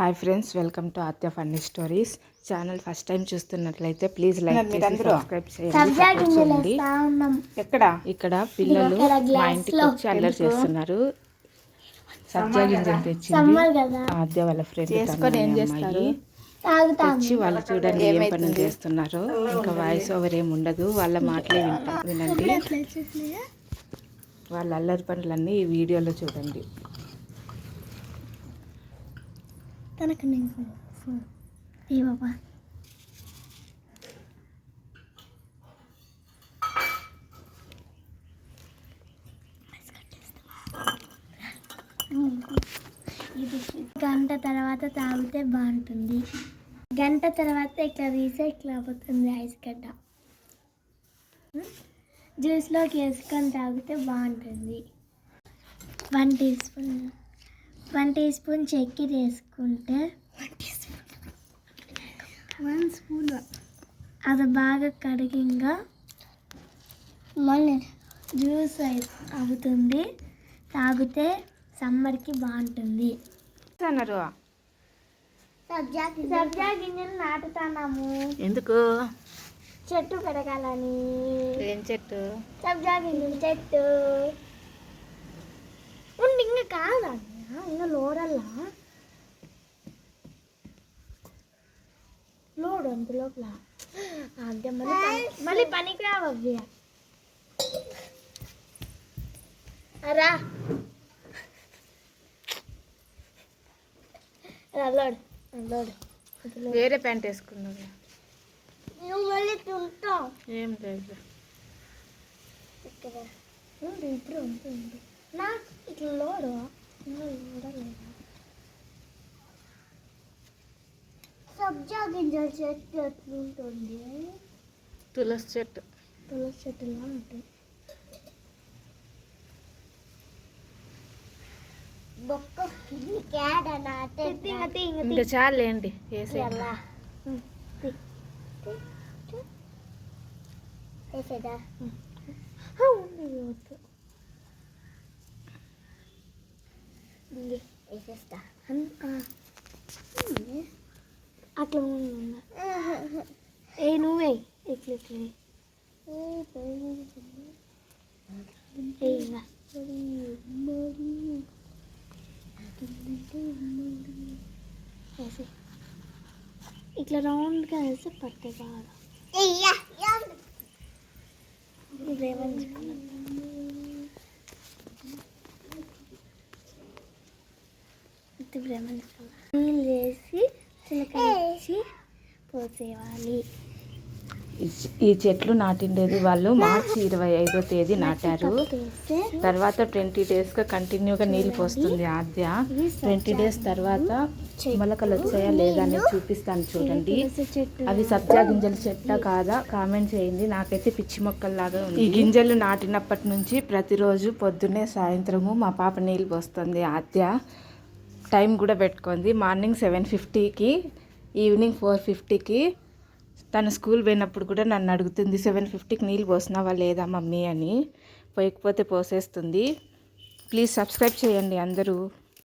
Hi friends welcome to Aadya funny stories. Channel first time చూస్తున్నట్లయితే please like చేసి మీరందరూ? Subscribe చేయండి ఎక్కడ? ఇక్కడ పిల్లలు మా ఇంటికి వచ్చి అల్లరి చేస్తున్నారు. సబ్జా గింజలు తెచ్చింది. ఆద్య వాళ్ళ ఫ్రెండ్? వచ్చి వాళ్ళు చూడండి ఏం పనులు చేస్తున్నారు. ఇంకా వాయిస్ ఓవర్ ఏమి ఉండదు. వాళ్ళ మాటలే వింటా. వినండి. వాళ్ళ అల్లరి పనులన్నీ ఈ వీడియోలో చూడండి. తనకు నేను ఫోన్ ఏ బాబా? గంట తర్వాత తాగితే బాగుంటుంది. గంట తర్వాత ఇట్లా తీసే ఇట్లా పోతుంది ఐస్ గడ్డ జ్యూస్లోకి వేసుకొని తాగితే బాగుంటుంది. One teaspoon. One teaspoon చక్కెర వేసుకుంటే వన్ స్పూన్. అది బాగా కడిగింగా మళ్ళీ జ్యూస్ అయి- అవుతుంది. తాగితే సమ్మర్కి బాగుంటుంది. అన్నారు సబ్జా గింజలు నాటుతున్నాము. ఎందుకు? చెట్టు పెరగాలని. ఏం చెట్టు? సబ్జా గింజల చెట్టు. ఉండి ఇంకా కాదా. ఇంకా లోడల్లా? లోడు అంత లోపల అదే మళ్ళీ మళ్ళీ పనికి రావవ్వి రా. రా, లోడు. లోడు. వేరే ప్యాంట్ వేసుకున్నావు. నువ్వు మళ్ళీ తింటావు ఏం లేదు. ఇక్కడ. ఇప్పుడు ఉంటుంది నా ఇట్లా లోడు సబ్జా గింజల చెట్టు ఎట్లుంటుంది? తులసి చెట్టు. తులసి చెట్టులా ఉంటుంది బొక్క క్యాడ నాటే ఇంకా చాలేండి వేసేదా ఉంది వద్దు ఉంది వేసేస్తా. అట్లా ఏ నువ్వే ఇట్లా ఇట్లా ఇట్లా రౌండ్గా వేస్తే పట్టే బాగా. నీళ్ళు వేసి చిలకరించి పోసేవాలి. ఈ- ఈ చెట్లు నాటిండేది వాళ్ళు మార్చి ఇరవై ఐదో తేదీ నాటారు. తర్వాత ట్వంటీ డేస్గా కంటిన్యూగా నీళ్ళు పోస్తుంది ఆద్య. ట్వంటీ డేస్ తర్వాత మొలకలు వచ్చాయా లేదా అనేది చూపిస్తాను చూడండి. అవి సబ్జా గింజల చెట్ట కాదా? కామెంట్ చేయండి. నాకైతే పిచ్చి మొక్కల్లాగా ఉంది. ఈ గింజలు నాటినప్పటి నుంచి ప్రతిరోజు పొద్దున్నే సాయంత్రము మా పాప నీళ్ళు పోస్తుంది ఆద్య. టైం కూడా పెట్టుకుంది. మార్నింగ్ సెవెన్ ఫిఫ్టీకి ఈవినింగ్ ఫోర్ ఫిఫ్టీకి. తను స్కూల్ పోయినప్పుడు కూడా నన్ను అడుగుతుంది సెవెన్ ఫిఫ్టీకి నీళ్ళు పోసినావా లేదా మమ్మీ? అని. పోయకపోతే పోసేస్తుంది. ప్లీజ్ సబ్స్క్రైబ్ చేయండి అందరూ.